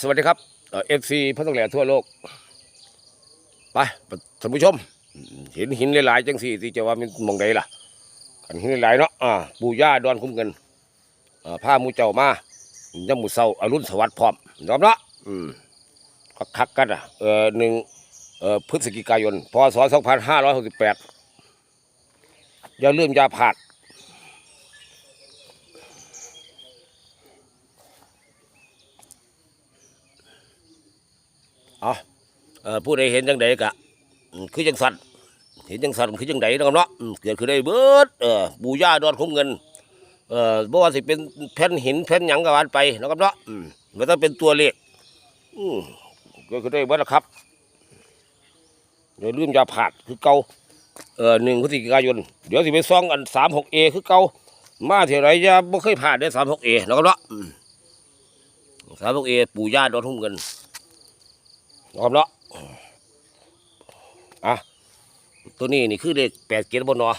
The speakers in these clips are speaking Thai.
สวัสดีครับเอฟซีพระตองแหล่ทั่วโลก ไปท่านผู้ชม เห็นหินหลายๆจังสี่ที่จะว่ามันมองใดล่ะกันหินหลายๆเนาะอ่าปู่ย่าดอนคุ้มเงินอ่าผ้ามูเจ้ามาย่ำหมูเศร้าอรุณสวัสดิ์พร้อมยอมเนาะอืมคักกันอะเออหนึ่งเอ่อพฤศจิกายนพศสองพันห้าร้อยหกสิบแปดอย่าลืมอยาผาด เอาผู้ใดเห็นจังใดกะอืมคือจังสันเห็นจังสันคือจังใดนะครับเนาะเกิดขึ้นได้เบิดเออบูย่าดอนคุ้มเงินเออบ่ว่าสิเป็นแผ่นหินแผ่นหยังก็ว่าไปนะครับเนาะมันต้องเป็นตัวเลขอืมเกิดขึ้นได้เบิดนะครับอย่าลืมอย่าผาดคือเก่าเออหนึ่งพฤศจิกายนเดี๋ยวสิไปซ่องอันสามหกเอคือเก่ามาเท่าไรจะบ่เคยผ่านได้สามหกเอนะครับเนาะสามหกเอปู่ย่าดอนคุ้มเงิน นะครับเนาะอะตัวนี้นี่คือเลขแปดเกียรบนเนาะ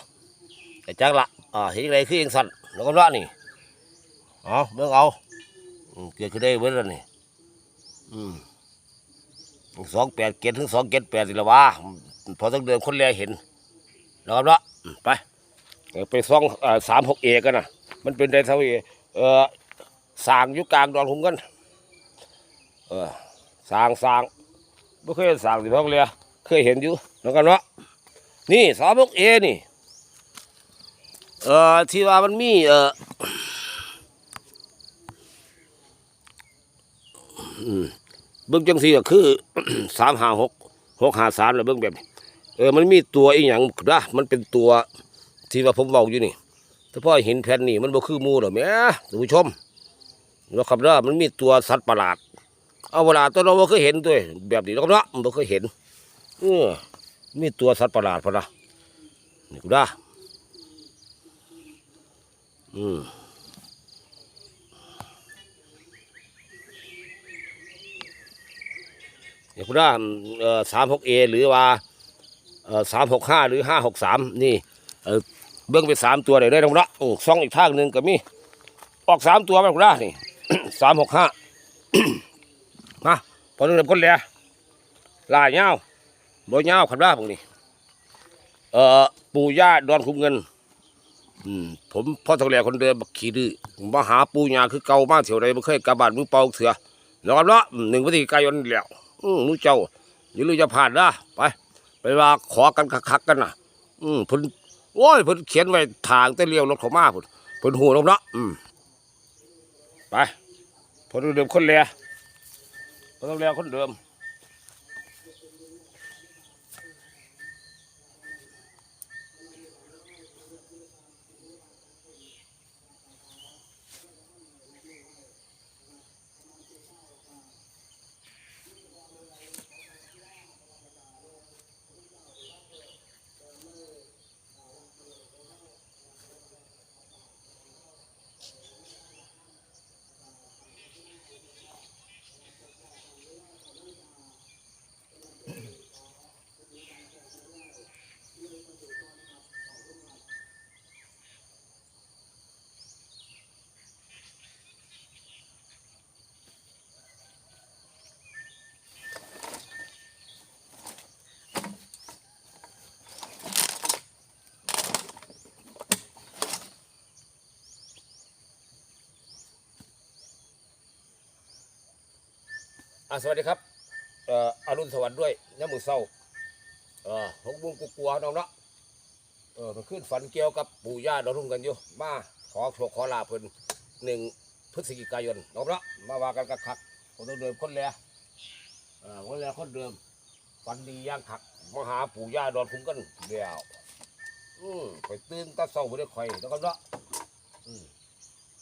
แต่จักละอ่าเห็นอะไรคือยังสั่นนะครับเนาะนี่เอาเบิ่งเอาเกิดขึ้นได้เว้ยแล้วนี่อืมสองแปดเกียรถึงสองเกียรแปดสิละวะพอต้องเดินคนแรกเห็นนะครับเนาะไปไปซ่องอ่าสามหกเอกันนะมันเป็นไดเท่าเอเออสร้างอยู่กลางดอนหุมกัน เออสร้างสร้าง ไม่เคยสร้างสิพ่อเรือเคยเห็นอยู่แล้วกันเนาะนี่สามกเอนี่ เอ่อที่ว่ามันมีเอ่อเบิ้งจังสีก็คือสามห้าหกหกห้าสามแล้วเบิ้งแบบเออมันมีตัวอีหยังนะมันเป็นตัวที่ว่าผมบอกอยู่นี่ถ้าพ่อเห็นแผ่นนี่มันบ่คือมูหรอแม่ท่านผู้ชมนะครับเด้อมันมีตัวสัตว์ประหลาด เอาเวลาตัวเราบ่เคยเห็นด้วยแบบนี้เราก็เนาะมันบ่เคยเห็นเออมีตัวสัตว์ประหลาดพอนะนี่กูได้อืมนี่กูได้สามหกเอหรือว่าสามหกห้าหรือห้าหกสามนี่เบิ้องไปสามตัวเลยได้ตรงละอือซ่องอีกทางหนึ่งก็มี ออกสามตัวมันกูได้นี่สามหกห้า พอนึกคนแหล่ลายเงาบ่เงาขันว่าพวกนี้ เอ่อปู่ย่าดอนคุ้มเงิน อืมผมพ่อทองแหล่คนเดิมบักขี้ดื้อมาหาปู่ย่าคือเก่ามาเที่ยวใดบ่เคยกลับานมือเปล่าเถื่อแล้วกันเนาะหนึ่งพฤศจิกายนนี่แล้วอืมมือเจ้าอย่าลืมจะผ่านนะไป ไปว่าขอกันคักๆกันนะอืมพิ่นโอ้ยพิ่นเขียนไว้ทางแต่เลี้ยวรถเขามาพุ่นพิ่นหูลงเนาะอืมไปพอเดิมคนแหล่ ต้องเรียกคนเดิม อะสวัสดีครับเอ่ออรุณสวัสดิ์ด้วยน้ำมือเศร้าเออหกโมุงกูกลัวน้องเนาะเออมันขึ้นฝันเกี่ยวกับปู่ย่าเราทุ่มกันอยู่มาขอโชคขอลาเพิ่นหนึ่งพฤศจิกายนน้องเนาะมาว่ากันกับคักผมต้องเดิมคนแลเออคนแลคนเดิมฝันดีย่างคักมาหาปู่ย่าดอนคุ้มกันเดียวอืมไปตื่นตาเศร้าไม่ได้คอยแล้วก็เนาะอืม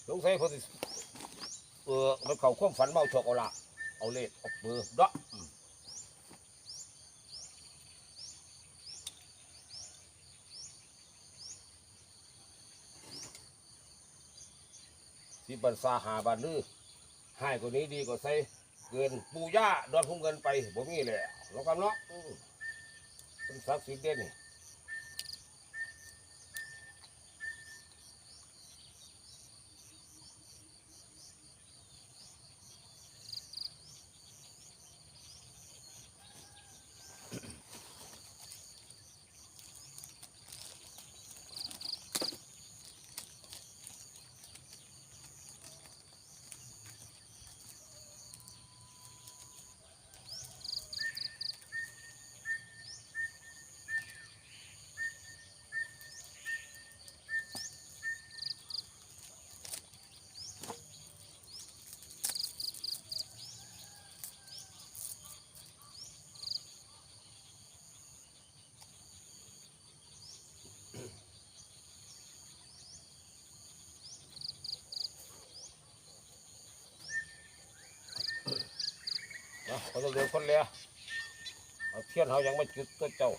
สงสัยเพิ่นเออมันเข้าความฝันเมาโชคเอาละ เอาเลขเอาเบอร์เนาะอืมสิบันซาหาบานลือให้กว่านี้ดีกว่าใส่เกินปูย่าดอนพุ่งเงินไปบ่มีแหละเรากำเนาะอืมเป็นศักสิเด่นนี่ เขาเดินคนเลียเอาเทียนเขายังไม่จุดตัวเจ้า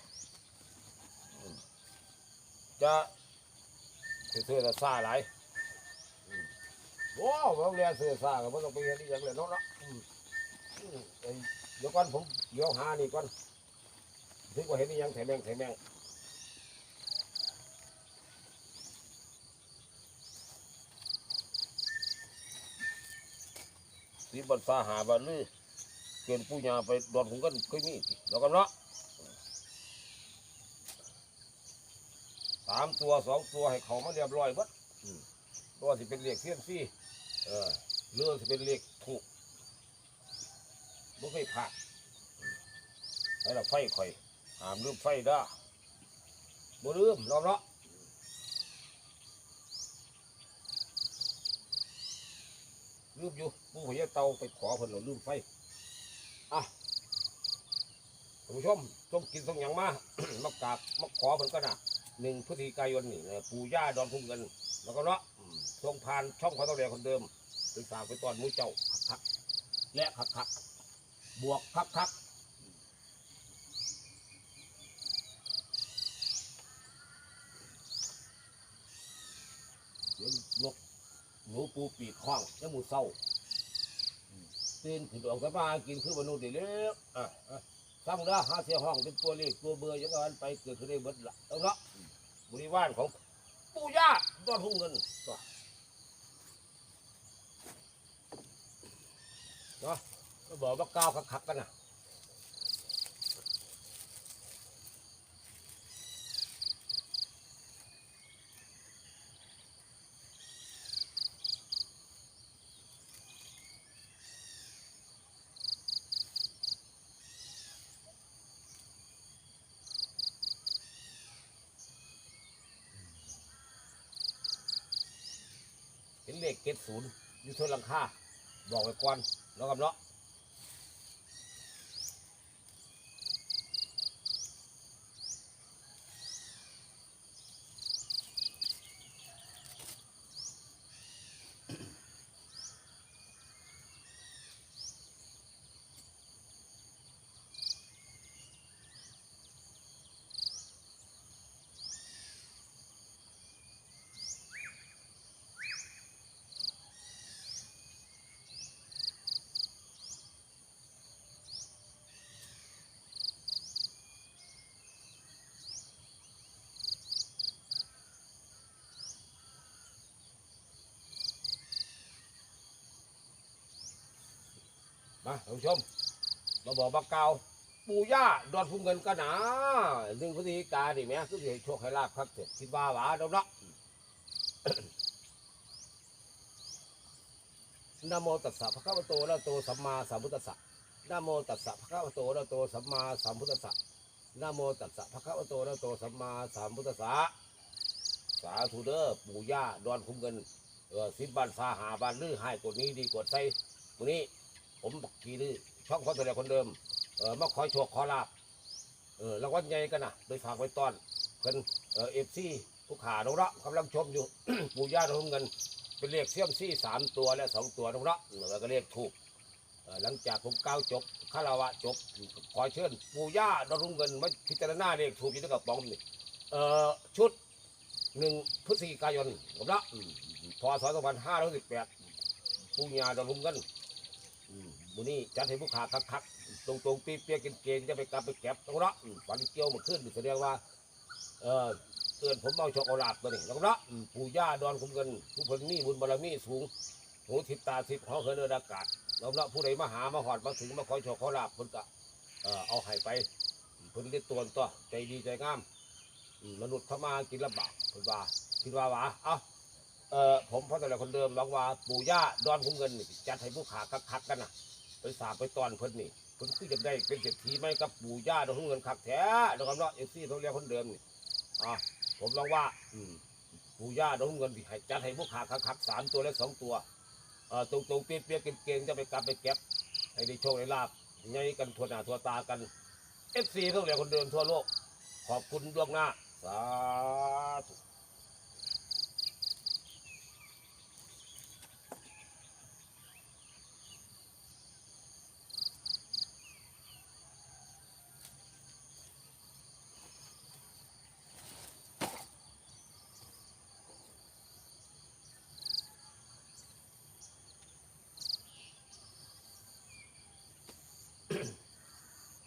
จะเสื่อๆซาหลายโอ้เราเรียนเสื่อซาก็ไม่ต้องไปเรียนที่อย่างเลยนาะเนาะเดี๋ยวก่อนผมเดี๋ยวหานี่ก่อนถึงว่าเห็นนี่ยังแถมแมงแถมแมงสีบนฟ้าหาบันลือ เกินผู้ยาไปดอนหุงกันเคยมีสิแล้วกันเนาะสามตัวสองตัวให้เขามาเรียบร้อยเบัดตัวสิเป็นเลขเสี้ยนซี่เออเรือสิเป็นเลขถูกบ่เคยผ่าให้เราไฟข่อยหามลืมไฟด้อบ่ลืมรอบเนาะลืมอยู่ผู้พยาเตาไปขอเพิ่นเราลืมไฟ อะท่านผู้ชมต้องกินต้องหยังมาก มากราบมาขอเพิ่นก็นะหนึ่งพฤศจิกายนนี่นะปู่ย่าดอนพุ่มเงินแล้วก็เนาะอืมทรงผ่านช่องพระต้องแดงคนเดิมไปฝากไปตอนหมูเจ้าคักคักๆและคักคักๆบวกคักคักๆเดี๋ยวนกหนูปูปีกข้องแล้วหมูเศร้า ตื่นขึ้นออกจากบ้ากินคือมนุษย์ได้แล้วอะอะซ้ำละห้าเสียห้องเป็นตัวเลขตัวเบอร์ยังกันไปเกิดขึ้นได้เบิดละเอาละบริวารของปู่ย่าตอนหุ่งเงินตัวเนาะก็บอกว่าก้าวคักๆกันนะ เลขเกตศูนย์อยู่ทั่วหลังคาบอกไว้ก่อนแล้วกับเนาะ มาท่านผู้ชมมาบอกบักเกาปู่ย่าดอนพุ่มเงินกันหนาหนึ่งพฤศจิกาดิแม่คือสิให้โชคให้ลาบครับเสร็จคิดว่าหวาเดาเนาะ นะโมตัสสะภะคะวะโตอะระหะโตสัมมาสัมพุทธัสสะนะโมตัสสะภะคะวะโตอะระหะโตสัมมาสัมพุทธัสสะนะโมตัสสะภะคะวะโตอะระหะโตสัมมาสัมพุทธัสสะสาธุเด้อปู่ย่าดอนพุ่มเงินเออสิบบ้านฟ้าหาบ้านลือให้กดนี้ดีกดใส่มื้อนี้ ผมบักกีลือช่องคนตัวเดียวคนเดิมเออมาขอยโชคขอลาบเออรางวัลใหญ่กันนะโดยฝากไว้ตอนเพิ่นเออฟซีผู้ขาดงระกำลังชมอยู่ ปู่ย่าดอนพุ่มเงินเป็นเลขเสี่ยมซี่สามตัวและสองตัวตรงนั้นแล้วก็เลขถูกหลังจากผมก้าวจบคาราวะจบขอเชิญปู่ย่าดรุ่งเงินมาพิจารณาเลขถูกอยู่ในกระป๋องนี่เอ่อชุดหนึ่งพฤศจิกายนผมละพศสองพันห้าร้อยสิบแปดปู่ย่าดรุ่งเงิน บุนี้จัดให้ผู้ขาคักๆตรงตรงๆเปียกเกณฑ์ๆจะไปกลับไปแก็บตรงนั้นอืมฝันเกี่ยวมาขึ้นแสดงว่า เออเตือนผมเอาโชคเอาลาบตัวนี้แล้วก็เนาะปู่ย่าดอนคุ้มเงินผู้เพิ่นมีบุญบารมีสูงหูทิพตาทิพเขาเคยเดินอากาศแล้วเนาะผู้ใดมาหามาหอดมาถึงมาขอโชคอลาบเพิ่นก็เออเอาให้ไปเพิ่นได้ตัวตัวใจดีใจงามมนุษย์เข้ามากินลำบากเพิ่นว่าคิดว่าวาเอ้าเออผมพ่อแต่ละคนเดิมบอกว่าปู่ย่าดอนคุ้มเงินจัดให้ผู้ขาคักๆกันนะ สาบไปตอนเพิ่นนี่เพิ่นคือจะได้เป็นเศรษฐีไหมกับปู่ย่าดอนคุมเงินคักแท้นะครับเนาะเอฟซีเขาเรียกคนเดิมนี่อ่าผมลองว่า อืมปู่ย่าดงเงินที่ให้จัดให้พวกขาคักๆสามตัวและสองตัวเอ่อตรงตรงเปียกเปียกๆเก่งๆจะไปกลับไปเก็บให้ได้โชคได้ลาบใหญ่กันทั่วหน้าทั่วตากันเอฟซีทั้งหลายคนเดินทั่วโลก ขอบคุณดวงหน้าสาธุ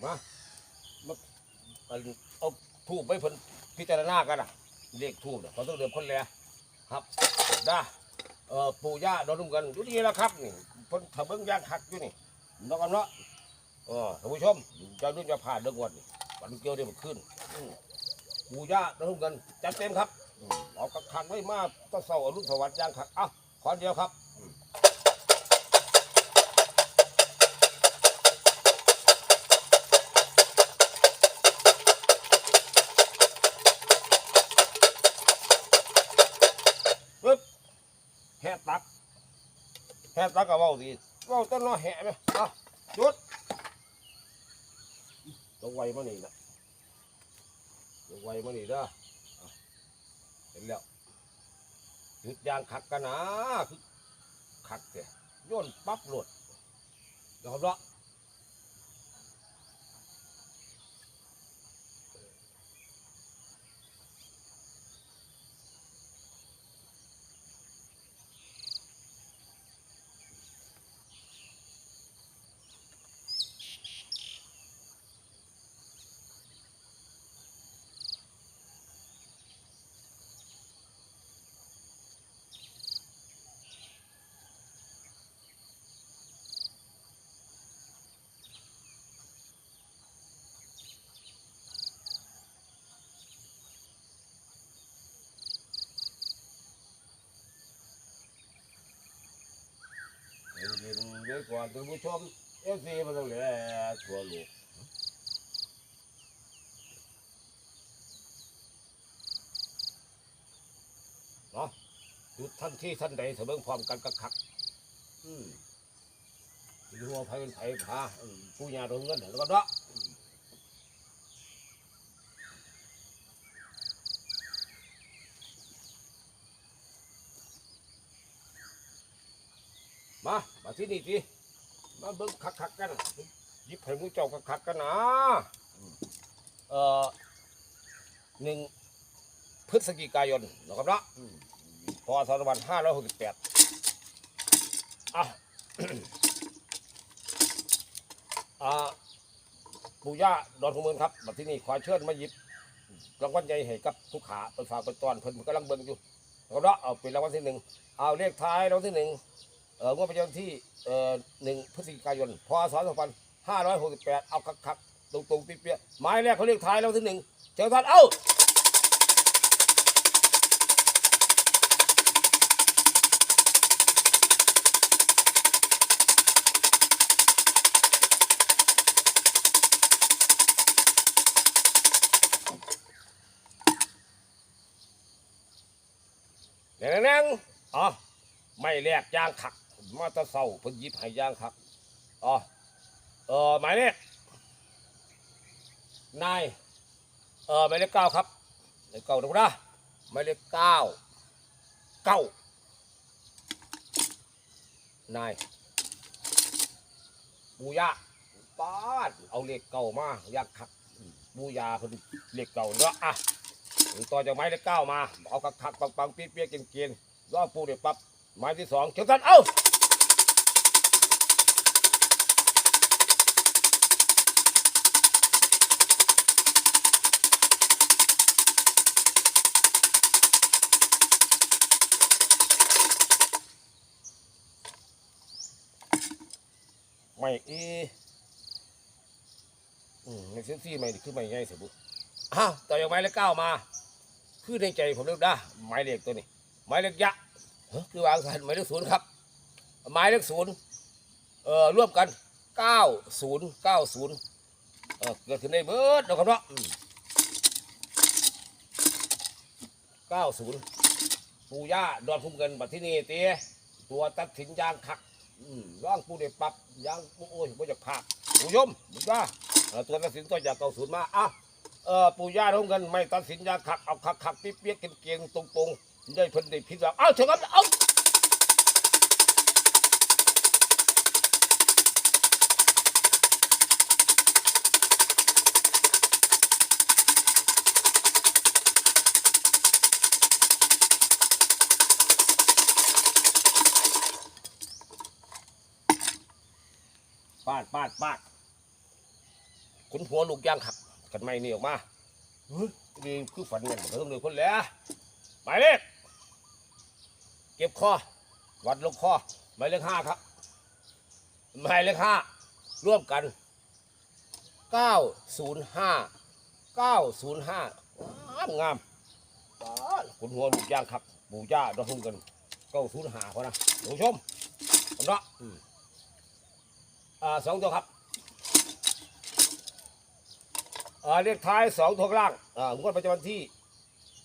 มามาเอาเอาทูบไปเพิ่นพิจารณากันอะเลขทูบเนี่ยเขาต้องเดิมคนแลครับได้เอ่อปู่ย่าเราดุมกันดูดีแล้วครับนี่เพิ่นถ้าเบิ่งย่างคักอยู่นี่นาะกันเนาะเออท่านผู้ชมจะดูจะผ่านเรื่องวันนี่วันเกี่ยวได้มันขึ้นปู่ย่าเราดุมกันจัดเต็มครับเอากระคักไว้มาก็เศร้าอรุณสวัสดิ์ย่างคักอะขอเดียวครับ ห่ตักแห่ตักก็เว้าดีเว้าต้นน้อแห่ไหมอะจุดตัวไวมานี่นะตัวไวมานี่เด้อเห็นแล้วหยุดยางขักกันนะคือขักเสียโยนปั๊บหลุดยอมละเก่อนท่านผู้ชมเอฟซีมาตรงนี้ชัวร์ลูกเนาะจุดท่านที่ท่านใดเสมอพร้อมกันกักคักอืมดูว่าไผเป็นไผพาผู้ยาโดนเงินแล้วก็เนาะอืมมามา ที่นี่ทีมาเบิ่งคักคักๆกันหยิบให้หมูเจ้าคักคักๆกันนะอืมเอ่อหนึ่งพฤศจิกายนนะครับเนาะอืมพศสองพันห้าร้อยหกสิบแปดอะอ่าปู่ย่าดอนขมือนครับมาที่นี่ขอเชิญมาหยิบรางวัลใหญ่ให้กับทุกขาไปฝากไปตอนเพิ่นกำลังเบิ่งอยู่นะครับเนาะเอาเป็นรางวัลที่หนึ่งเอาเลขท้ายรางวัลที่หนึ่ง เอ่องวดประจำที่เอ่อหนึ่งพฤศจิกายนพศสองพันห้าร้อยหกสิบแปดเอาคักๆตรงๆเปี้ยๆหมายแรกเขาเลขท้ายรางวัลที่หนึ่งเชิญท่านเอ้าแนงแน่งอ๋อไม่แลกยางขัก มาตะเศร้าเพิ่นหยิบให้ยางขักอ๋อเออหมายเลขนายเออหมายเลขเก้าครับหมายเลขเก้าดูนะหมายเลขเก้าเก้านายบูยาป้าดเอาเลขเก้ามายางขักบูยาเพิ่นเลขเก้าเนาะอะต่อจากไม้เลขเก้ามา เอาคักคักปังปังเปี้ยเปี้ยเกียนเกียนรอบปูเดี๋ยวปั๊บไม้ที่สองเขียวกันเอ้า ไม่เออืมในเซนซี่ไม่นี่คือไม่ง่ายเสียบุอ้าวต่อจากไม้เลขเก้ามา คือในใจผมเลือกได้หมายเลขตัวนี้หมายเลขยะคือวางสันหมายเลขศูนย์ครับหมายเลขศูนย์เอ่อร่วมกันเก้าศูนย์เก้าศูนย์เออเกิดขึ้นในเบิร์ดนะครับเนาะเก้าศูนย์ปู่ย่าดอนพุ่มเงินบัดที่นี่เตี้ยตัวตัดสินยางคัก ร่างปูเด็ปรับยางโอ้ยไม่อยากผักผู้ชมบุญว่าตัวตัดสินตัวจากเก่าศูนย์มาอะเออปู่ย่าร่วมกันไม่ตัดสินยาขักเอาขักขักเปียกเปียกเกียงตรงตรงๆได้เพิ่นได้พิจารณาเอาเถอะครับเอา ปาดปาดปาดขุนหัวลูกย่างขับกันไม่นี่ออกมาเฮ้ยนี่คือฝันเงินเพิ่มเลยคนแล้วหมายเลขเก็บคอวัดลงคอหมายเลขห้าครับหมายเลขห้าร่วมกันเก้าศูนย์ห้าเก้าศูนย์ห้างามงามป๊าดขุนหัวลูกย่างครับปู่ย่าดอกทุ่งกันเก้าศูนย์ห้าพอนะท่านผู้ชมผมเนาะ อ่าสองตัวครับอ่าเลขท้ายสองตัวล่างอ่างวดประจำวันที่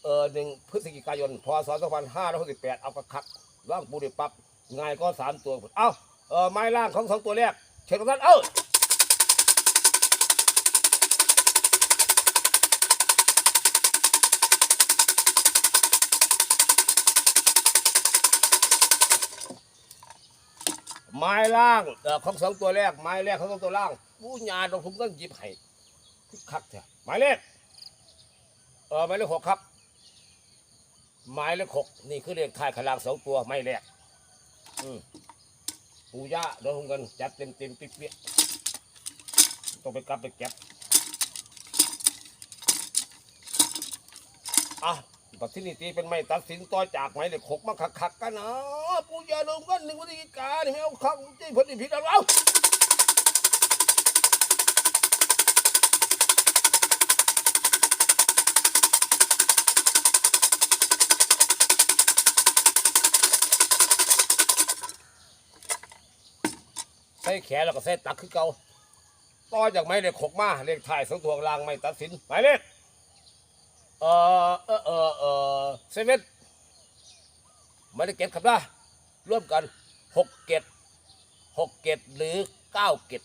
เอ่อหนึ่งพฤศจิกายนพศสองพันห้าร้อยหกสิบแปดเอากระคักล่างปูดิปั๊บง่ายก็สามตัว เอ้าเออไม้ล่างของสองตัวแรกเชิญทุกท่านเอ้า ไม้ล่างเอ่อของสองตัวแรกไม้แรกของสองตัวล่างผู้ญาตรงทุกต้องหยิบให้คึกคักเถอะหมายเลขเออหมายเลขหกครับ หมายเลขหกนี่คือเลขท้ายขลางสองตัวไม่แรกอืมปูย่าโดนกันจัดเต็มเต็มปิ๊กเปี้ยต้องไปกลับไปเก็บอะ ปัจจุบันตีเป็นไม่ตัดสินต่อจากไหมเลขกมาคักๆกันนะปูย่าโดนกันหนึ่งวันที่กาเนี่ยเอาข้างที่พอดีผิดแล้วเอาใส่แขนแล้วก็ใส่ตักคือเก่าต่อจากไม้เลขกมาเลขถ่ายสองตัวกลางไม่ตัดสินหมายเลข เออเออเออเออเซเว่นไม่ได้เก็บครับนะร่วมกันหกเก็ดหกเก็ดหรือเก้าเก็ด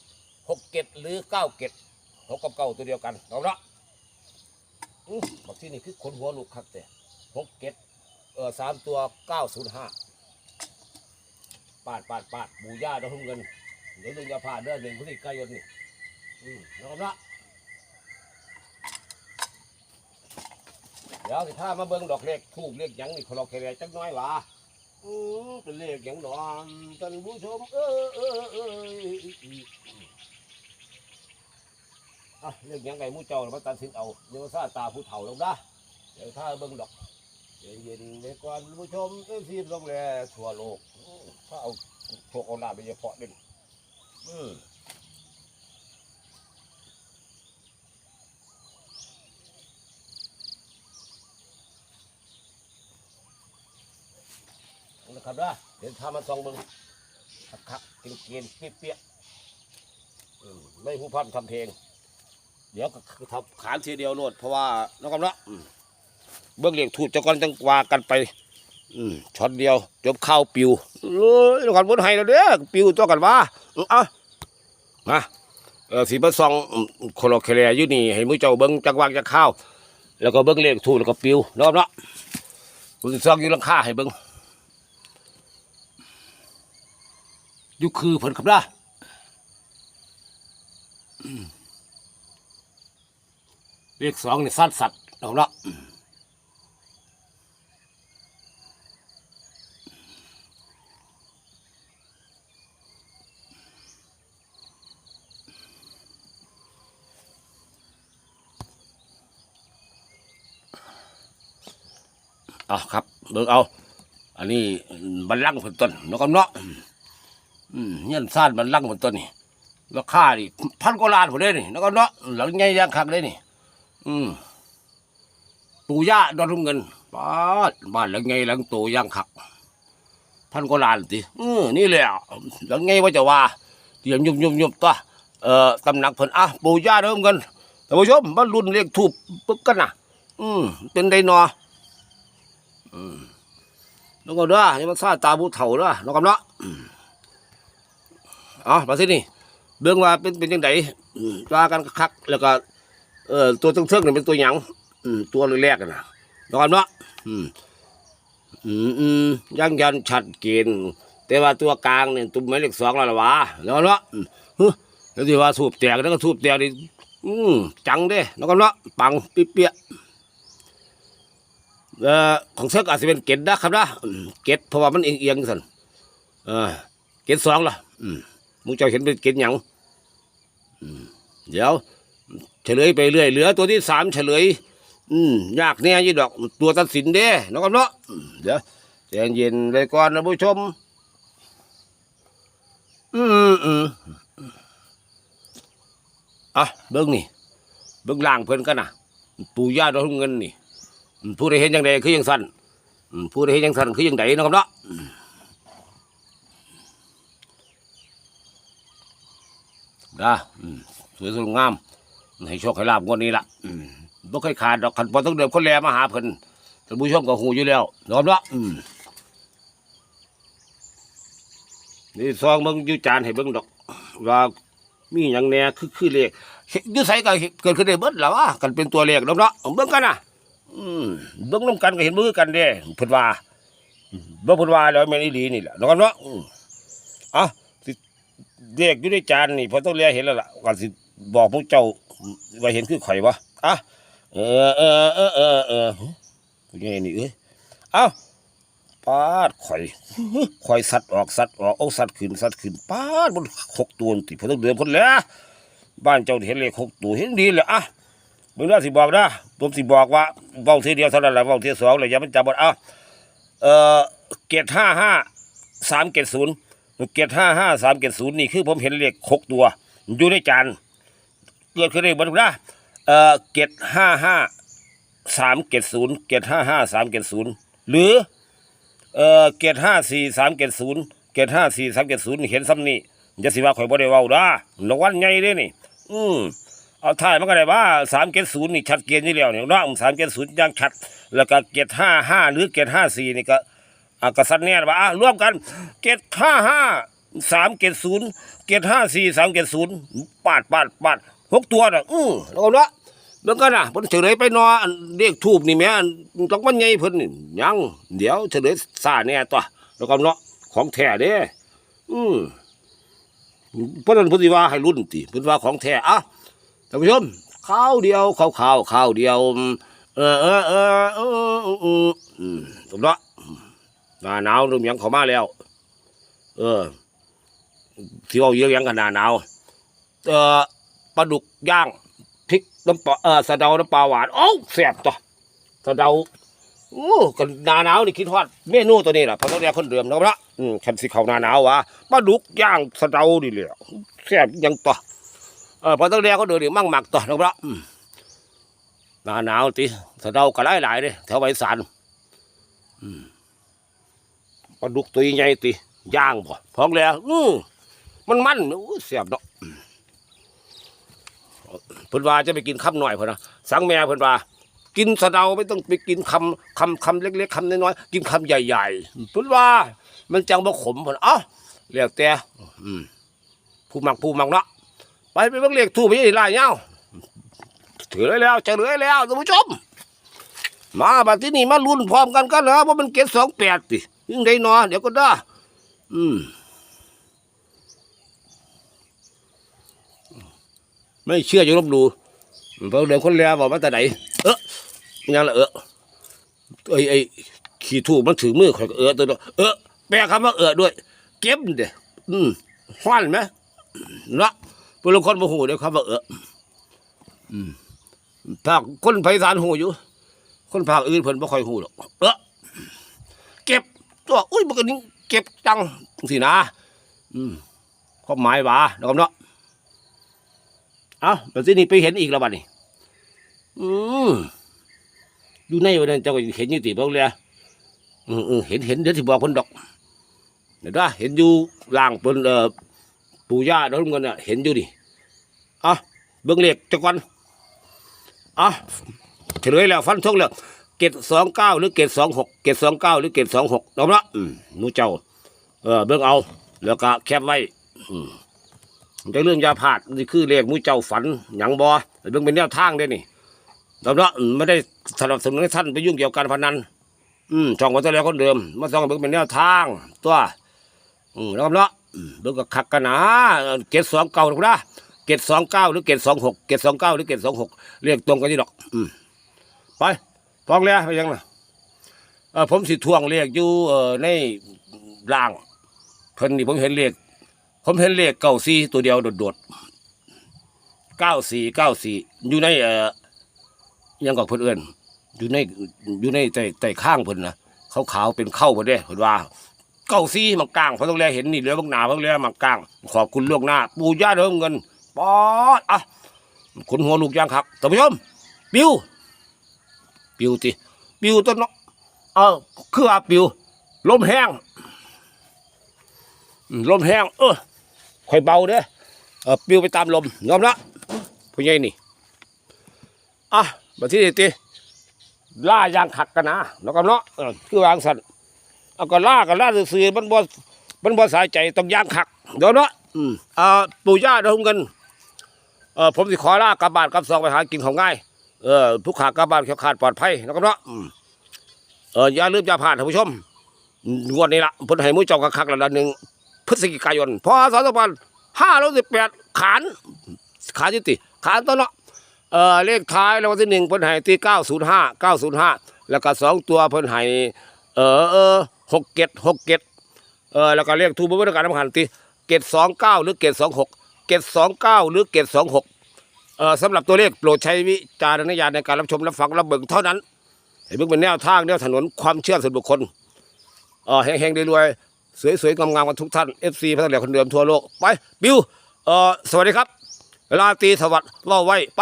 หกเก็ดหรือเก้าเก็ดหกกับเก้าตัวเดียวกันเอาละบอกที่นี่คือคนหัวลูกครับแต่หกเก็ดเออสามตัวเก้าศูนย์ห้าปาดปาดปาดบูย่าดอกทุ่งเงินเดี๋ยวหนึ่งจะผ่านเดือนหนึ่งพฤศจิกายนนี่อืมนะครับนะ ดี๋ยวสิถ้ามาเบิ่งดอกเลขทูบเลขหยังนี่ขอลอกแค่จักหน้อยว่าอืมเป็นเลขหยังดอนท่านผู้ชมเออเออเอออะเลขหยังไงมู่เจ้ามาตัดสินเอาเดี๋ยวซาตาผู้เฒ่าลงนะเดี๋ยวถ้าเบิ่งดอกเย็นๆในก่อนผู้ชมเอฟซีลงแลทั่วโลกถ้าเอาพวกเอาหน้าไปเฉพาะเด่นอืม นะครับนะเดี๋ยวทำมาซองมึงคักคักกินกินเปียเปี้ยไม่ผู้พันทำเพลง เดี๋ยวก็ทำขานทีเดียวโลดเพราะว่านะครับนะอืมเบื้องเหลียงถูกจะก่อนจังว่ากันไปช็อตเดียว จบข้าวปิวเลยแล้วกันบนไห้แล้วเด้อปิวตัวกันว่าเอะมาสีบัซองโคโลเคเลียอยู่นี่ให้มือเจ้าเบิ้งจังวางจะข้าวแล้วก็เบิ้งเลขถูกแล้วก็ปิวรอบเนาะมือซองอยู่หลังคาให้เบิ้ง อยู่คือเพิ่นครับนะเลขสองนี่สั้นสัตว์เอาเนาะอะครับเบิ่งเอา อันนี้บันลังก์ผลต้นนกกำเนาะ อืมเงี้ยซ่านบันลังก์ผลต้นนี่ราคาดิพันกว่าล้านผมได้นี่นกกำเนาะหลังใหญ่ย่างคักเลยนี่ อืมปู่ย่าดอนทุ่งเงินบ้านบ้านหลังใหญ่หลังโตย่างคักพันกว่าล้านสิอืมนี่แหละหลังใหญ่ว่าจะว่าเตรียมยุบยุบยุบตัวเอ่อตำหนักเพิ่นอะปู่ย่าเริ่มกันท่านผู้ชมบ้านรุ่นเรียกทูบปึ๊กกันนะอืมเป็นไดนอน้องก็เด้อยังมันซาตาผู้เฒ่าเด้อน้องกำเนาะ อ๋อมาสินี่เบื้องว่าเป็นเป็นยังไงว่ากันคัก แล้วก็เอ่อตัวเทิงๆนี่เป็นตัวหยังอืมตัวแรกนะน้องกเนาะอืมอืมยังยันชัดเจนแต่ว่าตัวกลางเนี่ยตุ้มหมายเลขสองแล้วล่ะวะน้องกำเนาะฮึแล้วที่ว่าสูบแตกแล้วก็สูบแตกนี่อืมจังเด้น้องกำเนาะปังปิ๊เปียเอ่อของเซิร์กอาจจะเป็นเกตนะครับนะเกตเพราะว่ามันเอียงเอียงๆสันเออเกตสองล่ะอืม มึงจะเห็นเป็นเกตหยังเดี๋ยว เฉลยไปเรื่อย เหลือตัวที่สามเฉลย อืมยากแน่ยี่ดอก ตัวตัดสินเด้นะครับเนาะเดี๋ยวใจเย็นเลยก่อนนะผู้ชม อืมอืมอะเบิ้งนี่ เบิ้งล่างเพิ่นกันนะปู่ย่าดอกเงินนี่ผู้ใดเห็นยังไงคือยังสั้นผู้ใดเห็นยังสั้นคือยังไดนะครับเนาะอืม นะอืมสวยสดงามให้โชคให้ลาบงวดนี้ละอืมบ่เคยขาดดอกขันพอต้องเดิมคนแลมาหาเพิ่นท่านผู้ชมก็หูอยู่แล้วยอมละอืมนี่ซองเบิ่งอยู่จานให้เบิ่งดอก ว่ามีหยังแหน่คือคือเลขอยู่ไสก็เกิดขึ้นได้เบิดแล้วว่ากันเป็นตัวเลขดอกเนาะเบิ่งกันน่ะ อืมเบิ่งนํกันก็เห็นมือกันเด้เพิ่นว่าอืมบ่เพิ่นว่าแล้วแม่นอีหลีนี่แหละเนาะเนาะอืมอะ เลขอยู่ในจานนี่พอต้องเลียเห็นแล้วล่ะก่อนสิบอกพวกเจ้าว่าเห็นคือข่อยวะอะเออเออเออเออเออผู้ใหญ่นี่เอ้ยเอ้าปาดข่อยข่อยสัตว์ออกสัตว์ออกเอาสัตว์ขึ้นสัตว์ขึ้นปาดมันหกตัวติพอต้องเดือนคนแล้วบ้านเจ้าเห็นเลขหกตัวเห็นดีเลยอะมึงน่าสิบอกนะผมสิบอกว่าเบาทียเดียวเท่านั้นแหละเบาทียสองเลยอย่ามันจำหมดอ้าเออเกตห้าห้าสามเกตศูนย์ เกตห้าห้าสามเกตศูนย์นี่คือผมเห็นเลขหกตัว อยู่ในจานเกิดขึ้นได้บ่ถูกนะเอ่อเกตห้าห้าสามเกตศูนย์เกตห้าห้าสามเกตศูนย์หรือเอ่อเกตห้าสี่สามเกตศูนย์เกตห้าสี่สามเกตศูนย์เห็นซ้ำนี่จะสิว่าข่อยบ่ได้เว้าด้ารางวัลใหญ่เด้นี่ อืมเอาถ่ายมันก็ได้ว่าสามเกตศูนย์นี่ชัดเจนอยู่แล้วเนี่ยเนาะสามเกตศูนย์ยังชัด แล้วก็เกตห้าห้าหรือเกตห้าสี่นี่ก็ อะก็สันแน่ว่าอะร่วมกันเกตห้าห้าสามเกตศูนย์เกตห้าสี่สามเกตศูนย์ปาดปาดปาดหกตัวน่ะอือเอาละเบิ่งกันน่ะเพิ่นเฉลยไปเนออันเลขทูบนี่แม่ต้องมันใหญ่เพิ่นนี่ยังเดี๋ยวเฉลยซาแน่ตัวแล้วก็เนาะของแท้เด้อืมเพิ่นนั้นเพิ่นสิว่าให้รุ่นติเพิ่นว่าของแท้อะท่านผู้ชมข้าวเดียวข้าวข้าวข้าวเดียว เออเออเออเออเอออืมถูกเนาะ หนาหนาวเริ่มยังเข้ามาแล้ว เออที่เอาเยอะยังกันหนาหนาวเออปลาดุกย่างพริกน้ำปลาเออสะเดาน้ำปลาหวานโอ้แซ่บตัวสะเดาโอ้กันหนาหนาวนี่คิดฮอดเมนูตัวนี้ล่ะเพราะต้องเรียกคนเดิมเนาะละอืมคันสิเขาหนาหนาววะปลาดุกย่างสะเดานี่แหละแซ่บยังต่อเออเพราะต้องเรียกคนเดิมนี่มั่งหมักต่อเนาะละอืมหนาหนาวติสะเดาก็หลายหลายเลยแถวไวสานอืม ปลาดุกตัวใหญ่ติย่างบ่พองแล้วอืมมันมันอู้แซ่บเนาะเพิ่นว่าจะไปกินคำหน่อยเพิ่นนะสังแม่เพิ่นว่า กินสะเดาไม่ต้องไปกินคำคำคำเล็ก ๆคำน้อยๆกินคำใหญ่ๆเพิ่นว่า มันจังบ่ขมเพิ่นเอ้าเรียกแต่ผู้มักผู้มักเนาะไปไปเบิ่งเลขทูบไปยี่ลายเงาถือเลยแล้วจะเหลือแล้วท่านผู้ชม มาบัดที่นี่มาลุ้นพร้อมกันกันเหรอว่ามันเก็ดสองแปดติ ยังได้เนาะเดี๋ยวก็ได้อืม ไม่เชื่ออย่าลบหลู่เพราะเดี๋ยวคนแล้วบอกมาแต่ไหนเออมันยังละเออไอ้ไอ้ขี่ถูกมันถือมือข่อยเออตัวเดียวเออแปลคำว่าเออด้วย เก็บเด้อืมฟันไหมเนาะเพื่อนคนโมโหเดี๋ยวคำว่าเอออืมภาคคนไพศาลหูอยู่ คนภาคอื่นเพิ่นบ่ค่อยหูหรอกเออ ตัวอุ้ยมันก็นี่เก็บจังสินะ อืมความหมายว่านะครับเนาะเอาแบบที่นี่ไปเห็นอีกแล้วบัดนี้ อืมอยู่ในวันนั้นเจ้าก็เห็นอยู่ติบอกเลยอืมอืมเห็นเห็นเดี๋ยวที่บอกคนดอกเดี๋ยวนะเห็นอยู่ล่างบนเอ่อปู่ย่าดอกเงินน่ะเห็นอยู่ดิอะเบิ้งเลขจักวันอะเฉลยแล้วฟันทงแล้ว เกตสองเก้าหรือเกตสองหกเกตสองเก้าหรือเกตสองหกเอาละมหนูเจ้า เออเบิ้งเอา แล้วก็แคบไว้อืมจะเรื่องยาพาดนี่คือเลขมุ้ยเจ้าฝันหยังบอเรื่องเป็นแนวทางเด้นี่เราเนาะอืมไม่ได้สนับสนุนให้ท่านไปยุ่งเกี่ยวกับการพนัน อืมช่องวัตถุแล้วคนเดิม มาส่องเบิ่งเป็นแนวทาง ตัว อืมแล้วก็เนาะอืมเบิ่งก็คักกันนะเกตสองเก้าถูกนะเกตสองเก้าหรือเกตสองหกเกตสองเก้าหรือเกตสองหกเรียกตรงกันที่ดอก อืมไป ฟ้องแล้วไปยังนะเออผมสิทวงเลขอยู่เออในร่างเพิ่นนี่ผมเห็นเลขผมเห็นเลขเก้าสี่ตัวเดียวโดดๆเก้าสี่เก้าสี่อยู่ในเอ่อยังกับเพื่นเอื่นอยู่ในอยู่ในใต้ใต้ข้างเพิ่นนะขาวขาวเป็นเข้าเพิ่นเด้เพิ่นว่าเก้าสี่มังกลางเพราะต้องแลเห็นนี่เหลือบางหนาเพิ่งแลมังกลาง ขอบคุณล่วงหน้า ปู่ย่าเดิมเงินปอดอะขนหัวลูกยางครับท่านผู้ชมปิว ปิวติปิวต้นเนาะเออคือว่าปิวลมแห้งลมแห้งเออค่อยเบาเด้อเออปิวไปตามลมยอมละผู้ใหญ่นี่อะมาที่นี่ติล่ายางขักกันนะแล้วก็เนาะคือวางสันเอาก็ล่ากันล่าซื่อๆมันบ่มันบ่สายใจต้องยางขักเดี๋ยวเนาะอืมอ่าปู่ย่าเดิมกันเออผมสิขอลากลับบ้านกลับซองไปหากินของง่าย เออผู้ขากลับบ้านแคล้วคลาดปลอดภัยนะครับเนาะอืมเอออย่าลืมอย่าผ่านท่านผู้ชมงวดนี้ละเพิ่นให้มือเจ้าคักๆละละหนึ่งพฤศจิกายนพศสองพันห้าร้อยสิบแปดขานขานยุติขานต้นเนาะเอ่อเลขท้ายรางวัลที่หนึ่งเพิ่นให้ที่เก้าศูนย์ห้าเก้าศูนย์ห้าแล้วก็สองตัวเพิ่นให้เออเออหกเกตหกเกตเออแล้วก็เลขทูบริการน้ำขันที่เกตสองเก้าหรือเกตสองหกเกตสองเก้าหรือเกตสองหก เออสำหรับตัวเลขโปรดใช้วิจารณญาณในการรับชมรับฟังรับเบิกเท่านั้นเห้เบิ่งเป็นแนวทางแนวถนนความเชื่อส่วนบุคคลเออแห่งๆรวยๆสวยๆงามๆกันทุกท่าน FC พัฒนาคนเดิมทั่วโลกไปบิวเออสวัสดีครับเวลาตีสวัสดิ์ล่าไว้ไป